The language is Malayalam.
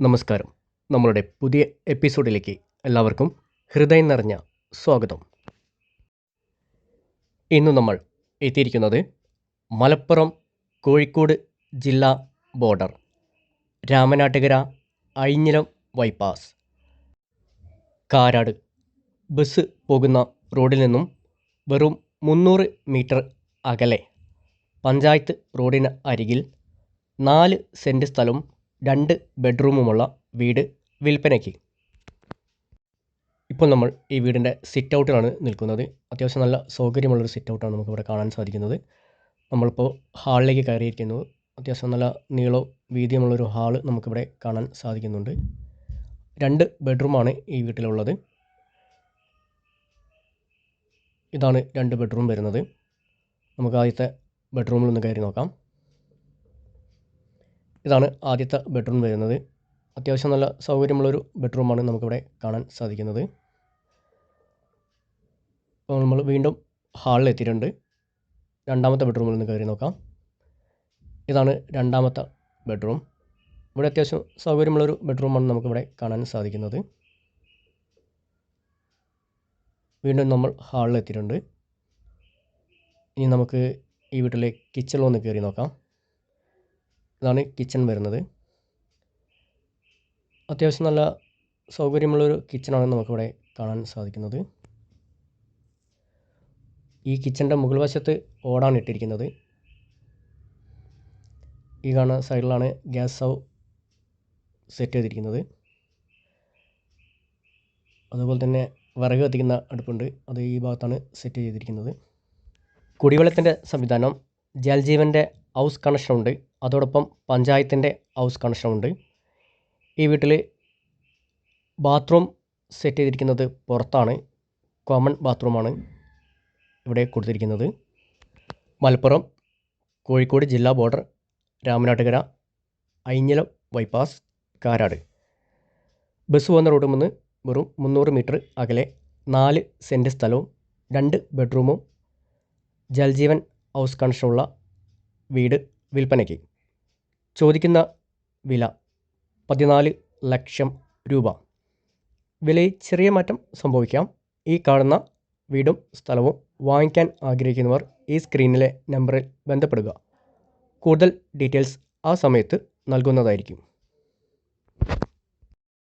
നമസ്കാരം. നമ്മളുടെ പുതിയ എപ്പിസോഡിലേക്ക് എല്ലാവർക്കും ഹൃദയം നിറഞ്ഞ സ്വാഗതം. ഇന്ന് നമ്മൾ എത്തിയിരിക്കുന്നത് മലപ്പുറം കോഴിക്കോട് ജില്ലാ border Ramanattukara Azhinjilam bypass. Karad bus പോകുന്ന റോഡിൽ നിന്നും വെറും മുന്നൂറ് മീറ്റർ അകലെ പഞ്ചായത്ത് റോഡിന് അരികിൽ നാല് സെന്റ് സ്ഥലവും രണ്ട് ബെഡ്റൂമുമുള്ള വീട് വിൽപ്പനയ്ക്ക്. ഇപ്പോൾ നമ്മൾ ഈ വീടിന്റെ സിറ്റ് ഔട്ടിലാണ് നിൽക്കുന്നത്. അത്യാവശ്യം നല്ല സൗകര്യമുള്ളൊരു സിറ്റ് ഔട്ടാണ് നമുക്കിവിടെ കാണാൻ സാധിക്കുന്നത്. നമ്മളിപ്പോൾ ഹാളിലേക്ക് കയറിയിരിക്കുന്നു. അത്യാവശ്യം നല്ല നീളവും വീതിയുമുള്ളൊരു ഹാൾ നമുക്കിവിടെ കാണാൻ സാധിക്കുന്നുണ്ട്. രണ്ട് ബെഡ്റൂമാണ് ഈ വീട്ടിലുള്ളത്. ഇതാണ് രണ്ട് ബെഡ്റൂം വരുന്നത്. നമുക്ക് ആദ്യത്തെ ബെഡ്റൂമിൽ ഒന്ന് കയറി നോക്കാം. ഇതാണ് ആദ്യത്തെ ബെഡ്റൂം വരുന്നത്. അത്യാവശ്യം നല്ല സൗകര്യമുള്ളൊരു ബെഡ്റൂമാണ് നമുക്കിവിടെ കാണാൻ സാധിക്കുന്നത്. അപ്പോൾ നമ്മൾ വീണ്ടും ഹാളിൽ എത്തിയിട്ടുണ്ട്. രണ്ടാമത്തെ ബെഡ്റൂമിൽ നിന്ന് കയറി നോക്കാം. ഇതാണ് രണ്ടാമത്തെ ബെഡ്റൂം ഇവിടെ അത്യാവശ്യം സൗകര്യമുള്ളൊരു ബെഡ്റൂമാണ് നമുക്കിവിടെ കാണാൻ സാധിക്കുന്നത്. വീണ്ടും നമ്മൾ ഹാളിൽ എത്തിയിട്ടുണ്ട്. ഇനി നമുക്ക് ഈ വീട്ടിലെ കിച്ചണിലൊന്ന് കയറി നോക്കാം. ഇതാണ് കിച്ചൺ വരുന്നത്. അത്യാവശ്യം നല്ല സൗകര്യമുള്ളൊരു കിച്ചണാണ് നമുക്കിവിടെ കാണാൻ സാധിക്കുന്നത്. ഈ കിച്ചന്റെ മുകൾ വശത്ത് ഓടാണ് ഇട്ടിരിക്കുന്നത്. ഈ കാണുന്ന സൈഡിലാണ് ഗ്യാസ് സ്റ്റൗ സെറ്റ് ചെയ്തിരിക്കുന്നത്. അതുപോലെ തന്നെ വിറക് കത്തിക്കുന്ന അടുപ്പുണ്ട്. അത് ഈ ഭാഗത്താണ് സെറ്റ് ചെയ്തിരിക്കുന്നത്. കുടിവെള്ളത്തിന്റെ സംവിധാനം ജൽജീവന്റെ ഹൗസ് കണക്ഷനുണ്ട് അതോടൊപ്പം പഞ്ചായത്തിന്റെ ഹൗസ് കണക്ഷനുണ്ട് ഈ വീട്ടിൽ ബാത്റൂം സെറ്റ് ചെയ്തിരിക്കുന്നത് പുറത്താണ്. കോമൺ ബാത്റൂമാണ് ഇവിടെ കൊടുത്തിരിക്കുന്നത്. മലപ്പുറം കോഴിക്കോട് ജില്ലാ border Ramanattukara Azhinjilam bypass Karad. Bus പോകുന്ന റോഡിൽ നിന്ന് വെറും മുന്നൂറ് മീറ്റർ അകലെ നാല് സെന്റ് സ്ഥലവും രണ്ട് ബെഡ്റൂമും ജൽജീവൻ ഹൗസ് കണക്ഷനുള്ള വീട് വിൽപ്പനയ്ക്ക്. ചോദിക്കുന്ന വില പതിനാല് ലക്ഷം രൂപ. വിലയിൽ ചെറിയ മാറ്റം സംഭവിക്കാം. ഈ കാണുന്ന വീടും സ്ഥലവും വാങ്ങിക്കാൻ ആഗ്രഹിക്കുന്നവർ ഈ സ്ക്രീനിലെ നമ്പറിൽ ബന്ധപ്പെടുക. കൂടുതൽ ഡീറ്റെയിൽസ് ആ സമയത്ത് നൽകുന്നതായിരിക്കും.